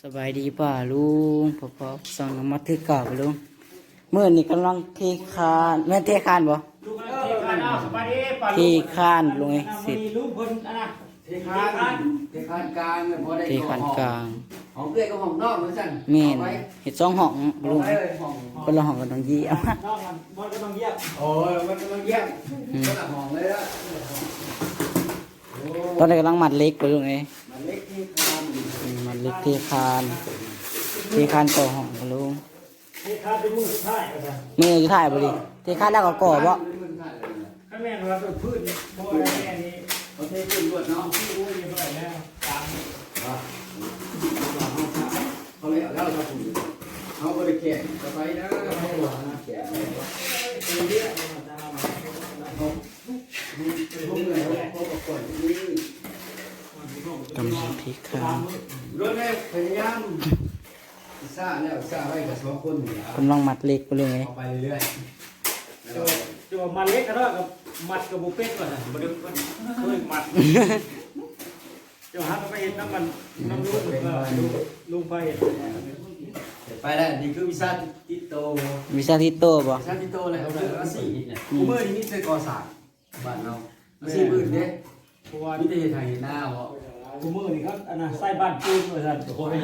สบายดีป่าลุงพอพอสั่งน้ำมาถือกลับลุงเมื่อนี้กำลังเทคานแม่นเทคานบ่ลูกเทคานเอาสบายดีป่ะเทคานลุงไอ้สิมีลูกคนอันน่ะเทคานเทคานกลางเนี่ยพอได้เทคานกลางของเพื่อนก็ห้องนอกเหมือนกันแม่นเอาไว้เห็ดสองห้องเอาลุงไว้เลยห้องคนละห้องกันต้องยี่เอาน้องมันมันก็ต้องเยี่ยมโอ้ยมันกำลังเยี่ยมก็ละห้องเลยละโอ้ตอนนี้กำลังมัดเล็กไปลุงไอ้มันเล็กที่คานอืมมัด เล็กเทคานเทคานต่อห้องกันลุงเทคานเป็นมือสุดท้ายก็ได้มือจะถ่ายบ่ดิเทคานแล้วก็ก่อบ่ข้างแม่เราเป็นพืชเพราะว่าแม่นี้เขาเทขึ้นรวดเนาะที่รู้อยู่เท่าไหร่แล้วตามเขาเลยเอาแล้วเราถูเขาบริเกตจะไปนะเขาหวานนะแกะเป็นเรื่องมันจะเอามา เขาพวกเงินเขาประกวดนี่ กำลังเทคานรถแม่พยายามซ่าแล้วซ่าไว้กับสองคนนี่กำลังมัดเล็กไปลุงไอ้เอาไปเรื่อยๆแล้วจะจะมันเล็กก็ได้กับมัดกับบุเป็ดก่อนนะมาดึงมันเคยมัดจะหาไปเห็นน้ำมันน้ำลูกลุงลุงไปเห็นไปแล้วนี่คือวิชาติโตวิชาที่โตบ่วิชาติโตเลยเอาเลยเอาสี่เนี่ยกูเมื่อนี้มีแต่ก่อสร้างบ้านเราเอาสี่พื้นเด้เพราะว่ามีแต่เฮ็ดให้เห็นหน้า บ่กูมือนี่ครับอันน่ะใส่บ้านปูนเลยท่านโอ้ย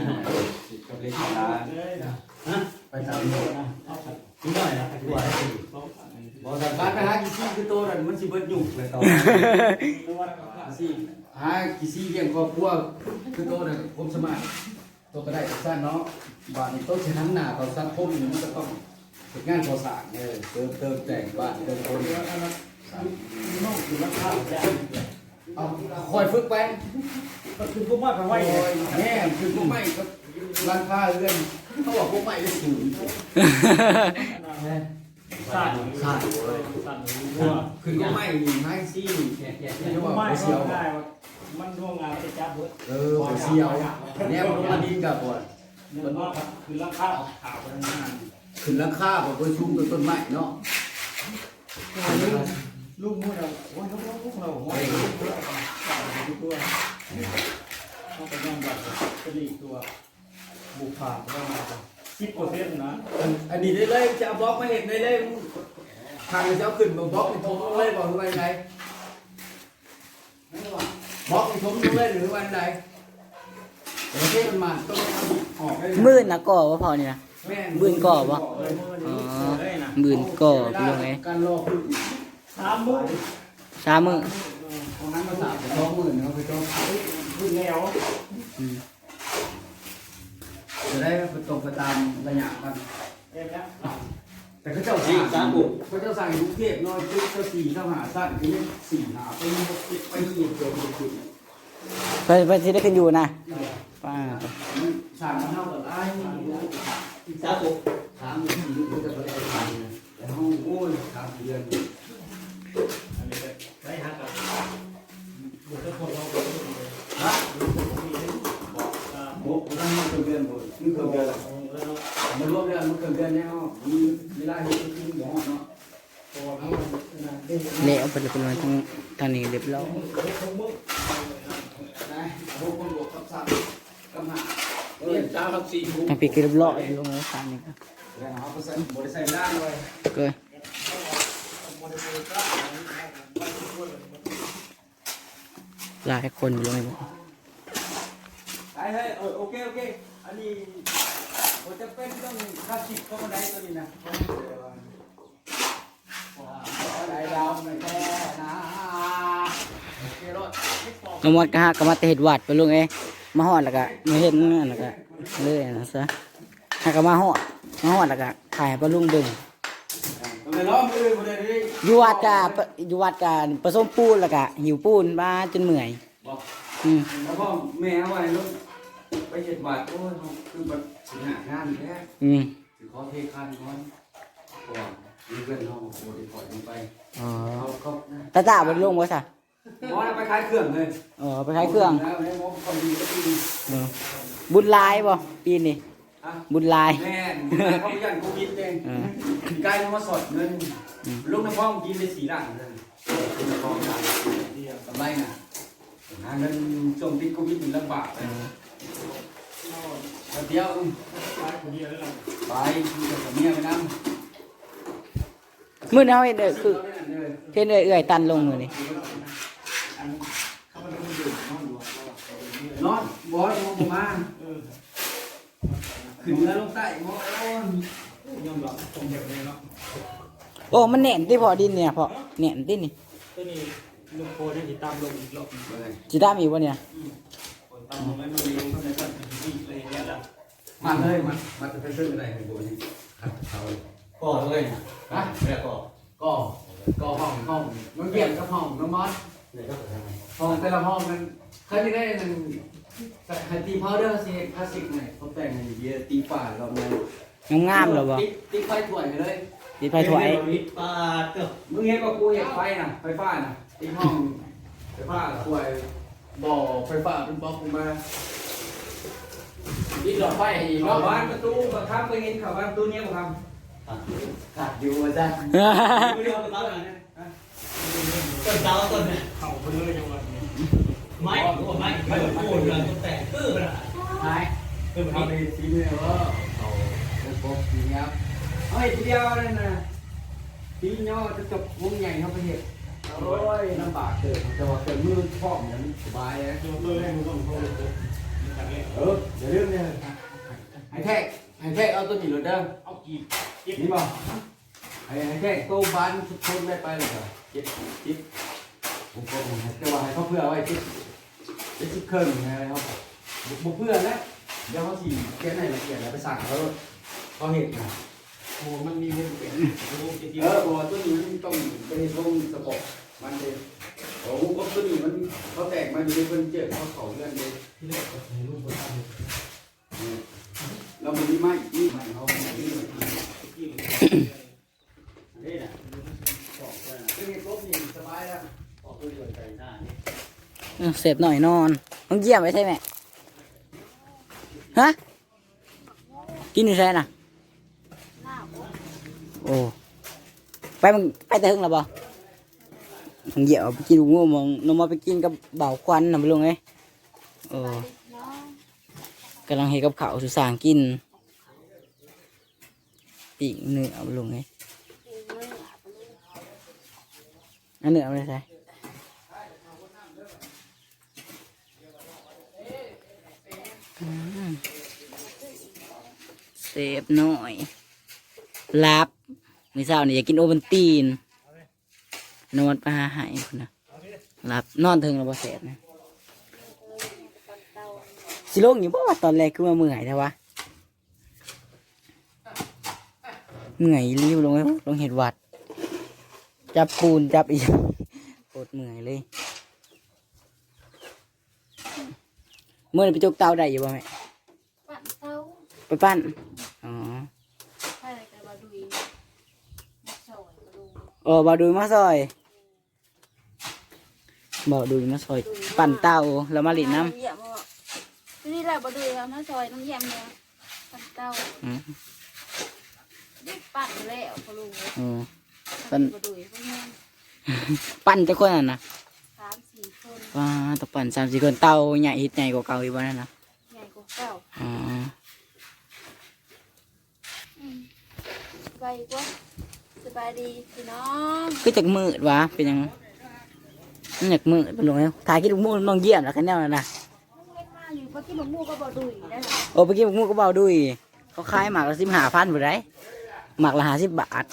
กับเลขาเลยนะฮะไปตามนี้นะเอาครับนิดหน่อยนะกูว่าให้สี่บ่สันบ้านไปหากี่ซี่คือโตนั่นมันสิเบิดยุ่งเลยต่อตัวว่าสี่หากี่ซี่เลี้ยงครอบครัวคือโตนั่นผมสมัครโตก็ได้สั้นเนาะบ้านนี้โตสิหันหนาต่อสังคมนี่มันก็ต้องเฮ็ดงานก่อสร้างเออเติมเติมแต่งบ้านเติมคนน้องคือราคาแพง เอาคอยฝึกไปก็คือพวกมาไปไว้โอ้เนี่ยยแม่คือพวกไม่ก็ร้านค้าเรื่องเขาบอกพวกไม่ได้สูงสั่นสั่นสั่นรัวคือพวกไม่มีไม้ซี่แก่ๆจะบอกไม่ไปเสีเสียยววได้มันร่วงงานจะจับเบิดเออไปเสียวเนี่ยมันมาดินกับปวดมันว่าคือราคาขาวเป็นงานขึ้นราคาบอกไปชุ่มต้นไม้เนาะ ลูกมือเราโอ้ยลูกพวกเราโอ้ยตัวตัวต้องไปย่างบัตรกระดิ่งตัวบุกผ่านก็มาสิบเปอร์เซ็นต์นะอันนี้ได้เลยจะบล็อกมาเห็นได้เลยทางจะขึ้นมาบล็อกในทงเลยบอกว่าไงบล็อกในทงเลยหรือวันใดประเทศมันมาต้องออกได้มื่นนะก่อว่าพอเนี่นะแม่บืนก่อวะเลยอ๋อมื่นก่อไปลุงไอ้การรอคือ สามมือสามมือของนั้นมาสามสองหมื่นเขาไปต้องขึ้นแล้วอืมจะได้ไปตรงไปตามระยะมันเอ็มแล้วแต่เขาเจ้าสั่งสามบุกเขาเจ้าสั่งกรุงเทพน้อยจุดเจ้าสี่เจ้าหาสั้นคือสี่หาไปไปยี่สิบเจ็ดสิบไปไปที่ได้ขึ้นอยู่นะป้าสั่งมาเท่ากับไอ้สามบุกสามสี่ลูกจะไปได้ทานแต่ห้องโอ้ยสามเดือนอันนี้ได้ฮักกับบุตรคนเรา ฮะบุกตั้งมา เดือนบุกนี่เดือนละมันรวมเดือนมันเดือนแล้วมีเวลาที่ขึ้นหมอเนาะเละไปเลยเป็นวันทั้งทางนี้เรียบร้อยนะบุกคนบวกกับสามกับห้าเรียนเช้ากับสี่บุกทางปีกเรียบร้อยลงแล้วทางนี้ก็แล้วเขาก็ใส่บริใส่ล่างเลยเกิดหลายคนอยู่ลงไอ้บ่ไอ้เฮ้ยโอเคโอเค อันนี้ผมจะเป็นต้องค่าสิบก็มาได้ตัวนี้นะได้ดาวไม่แค่นะโอเครถกำมัดก็ฮะกำมัดแต่เห็ดวัดไปลุงเอ้มาฮอดแล้วก็มาเห็นนั่นแล้วก็เลยนะซะให้ก็มาฮอดมาฮอดแล้วก็ถ่ายให้ป้าลุงเบิ่งอยู่วัดกะอยู่วัดกะผสมปูนแล้วก็หิวปูนมาจนเมื่อยอืมแล้วก็แม่ไว้ลูก ไปเห็ดบาทโอ้ยคือบัตรสิงหางานแค่อืมถือขอเทคันก่อนก่อนมีเพื่อนเขาโอ้ยปล่อยลงไปอ๋อเขาเขาตาตาบ่ได้ลงบ่ซะหมอไปขายเครื่องเลยอ๋อไปขายเครื่องแล้วให้หมอคนดีก็ดีเออบุญหลายบ่ปีนี้อะบุญหลาย แม่นเขาไปยันโควิดเองเออใกล้มาสดเงิน ลูกน้ำพ่อกินไปสี่หลังเลยลูกน้ำพ่อทำกำไรน่ะหาเงินช่วงติดโควิดมันลำบากเลย เเดียวไปคนเดียวแล้วเราไปคุยกับเมียไปนั่งมื้อนี้เฮาเฮ็ดเด้อคือเฮ็ดเด้อเอื้อยตันลงมื้อนี้อันเขามันต้องดื่มนอนอยู่เรานอนบอสมองผมมาเออขึ้นเรือลงใต้มองโอ้ยยอมรับผมเด็กเลยเนาะโอ้ มันแน่นติพอดินเนี่ยพอแน่นตินี่ตัวนี้ลูกโคได้ติดตามลงอีกรอบหนึ่งเลยสิตามอีกบ่เนี่ยตามลงแล้วมันมีลงเข้าในกั นที่เลยเนี่ยละมาเลยมามาจะไปซื้ออะไรให้กูนี่ครับเขาก่อเลยนะฮะแม่ก่อก็ก็ห้องห้องน้องเยี่ยมกับห้องน้องมอสเนี่ยก็ทำไมห้องแต่ละห้องมันเคยได้หนึ่งตีพาวเดอร์เซีคลาสสิกหน่อยเขาแต่งให้เยอะตีฝ่าเราเลยงามๆแล้วบ่ตีตีไฟถ่วยเลยติไฟถ่วายปาดเด้อมึงเห็นว่ากูอยากไฟน่ะไฟฟ้าน่ะตีห้องไฟฟ้าถ่วยบ่อไฟฟ้าเป็นบล็อกมา ตีหลอดไฟให้อีกรอบบ้านประตูบังคับไปเห็นเขาบ้านประตูเนี้ยบังคับขาดอยู่อาจารย์ไม่ได้เอาไปตั้งอะไรนะต้นเตาต้นเนี่ยเข่าไปเลยจังหวะนี้ไม้โอ้ไม้ไม้โอ้ยเลยต้นแตกตื้อไปละหายเออเอามันไปสีเนื้อว่าเขาเป็นปกอย่างเงี้ยเฮ้ยทีเดียวเลยนะปีย่อจะจบวงใหญ่เข้าไปเห็ดโอ้ยลำบากเกิดแต่ว่าเกิดมือพร้อมอย่างสบายนะเดี๋ยวตัวแรกมันต้องโทรเลย เอออย่าลืมเนี่ยไอ้แท็กไอ้แท็กเอาตัวนี้รถเด้อเอากีบกีบนี่บ่ไอ้ไอ้แท็กตู้บ้านทุกคนได้ไปเลยเหรอเจ็ดจิ๊บผมก็ผมแต่ว่าให้เขาเพื่อไว้จิ๊บจิ๊บจิ๊บเครื่องอะไรเขาบุกเพื่อแล้วเดี๋ยวเขาสีเขียนให้ละเอียดแล้วไปสั่งเขาเขาเห็นนะโอ้มันมีเงินเปลี่ยนโอ้กีบเออบอกว่าตัวนี้มันต้องเป็นทรงสปอร์ตมันเลย โอ้ก็ตัวนี้มันเขาแตกมาอยู่ในเพิ่นเจอเขาเขาเลื่อนเลยที่แรกก็ในรูปแล้วมันมีไม้มีไม้เขาไม่ได้กีบนี่นะบอกเลยนะซึ่งไอ้ครบนี่สบายแล้วบอกตัวเดียใจหน้านี่เสพหน่อยนอนต้องเยี่ยมไว้ใช่ไหมฮะกินอยู่ใช่น่ะโอ้ไปมึงไปแต่หึงแล้วบ่มึง เหยียบเอาไปกินลูกงูมองนมมาไปกินกับเบาควันน่ะไปลงไงโอ้กำลังเฮ็ดกับเขาสุสานกินปีกเนื้อเอาไปลงไงอันเนื้อเอาไปใส่เซฟหน่อยรับมื้อเช้านี่อยากกินโอวัลตีน นอนไปหาหายคนนะรับนอนถึงแล้วบ่แสบนะสิลงอยู่บ่ว่าตอนแรกคือว่าเมื่อยแต่ว่าเมื่อยรีบลงไปลงเห็ดหวัด จับปูนจับอีกโคตรเมื่อยเลยเมื่อนี้ไปจกเตาได้อยู่บ่แม่ปั่นเต้าไปปั้นอ๋อใช่แต่ว่าดุยมาสอยกระดูกเออบาดุยมาซอย บาดุยมาซอย ปั่นเต้าแล้วมาหลินน้เยี่ยมว่านี่แหละบดุยแล้วมาซอยน้ำเยี่ยมเนี่ยปั่นเต้าำอืมเด็กปั่นแล้วพอลุงอืมปั่นบดุยพวกนี้ปั่นจะคนน่ะนะสามสี่คนว้าต้องปั่นสามสี่คนเต้าใหญ่ฮิตใหญ่กว่าเก่าอีกวันนั้นนะใหญ่กว่าเก่าอ๋ออืมสบายกว่าสบายดีพี่น้องก็จากมืดวะเป็นยังมัน อยากมืดเป็นลงแล้วถ่ายกินลูกมูน้องเยี่ยมแล้วกันแน่นะเล่นมาอยู่เมื่อกี้หลวงมูก็บดุยได้หรอโอ้ไปกินลูกมูก็เบาดุยเขาขายหมากละสิบห้าพันบ่ได้หมากละห้าสิบบาท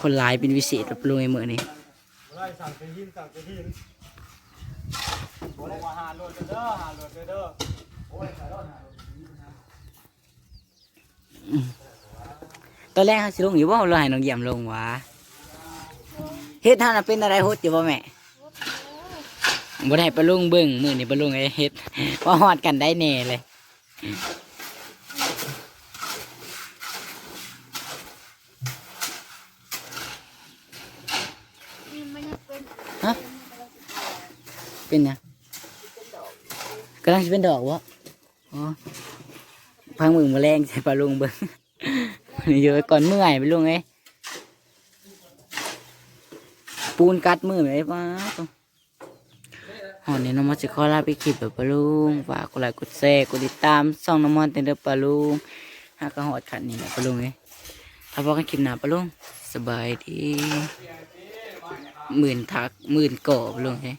คนหลายเป็นวิเศษแบบลงไอ้มือนี่ไล่สั่งเป็นหินสั่งเป็นหินบอกว่าหาโหลดเด้อหาโหลดเด้อโอ้ยหาโหลดหาโหลดตอนแรกเขาสิลงอยู่ว่าเราให้น้องเยี่ยมลงวะ เฮ็ดท่าน่ะเป็นอะไรฮดอยู่บ่แม่บ่ได้ปลาลุงเบิ่งมื้อนี้ปลาลุงไอ้เฮ็ดว่าฮอดกันได้แน่เลยนี่ไม่ได้เป็นฮะเป็นหยังกำลังสิเป็นดอกวะอ๋อพังมือมาแรงใส่ปลาลุงเบิ่งเยอะก่อนเมื่อยไปลุงไอ้ ปูนกัดมือไหมป้าต้องอ๋อนี่น้องมอสจะขอลาไปคลิปแบบปลุงฝากกดไลค์กดแชร์กดติดตามส่องน้องมอสเต็มเด้อปลุงหากระหอดขัดนี่แหละปลุงเลยถ้าพอกันคลิปหน้าปลุงสบายดีหมื่นทักหมื่นก่อปลุงเอ้ย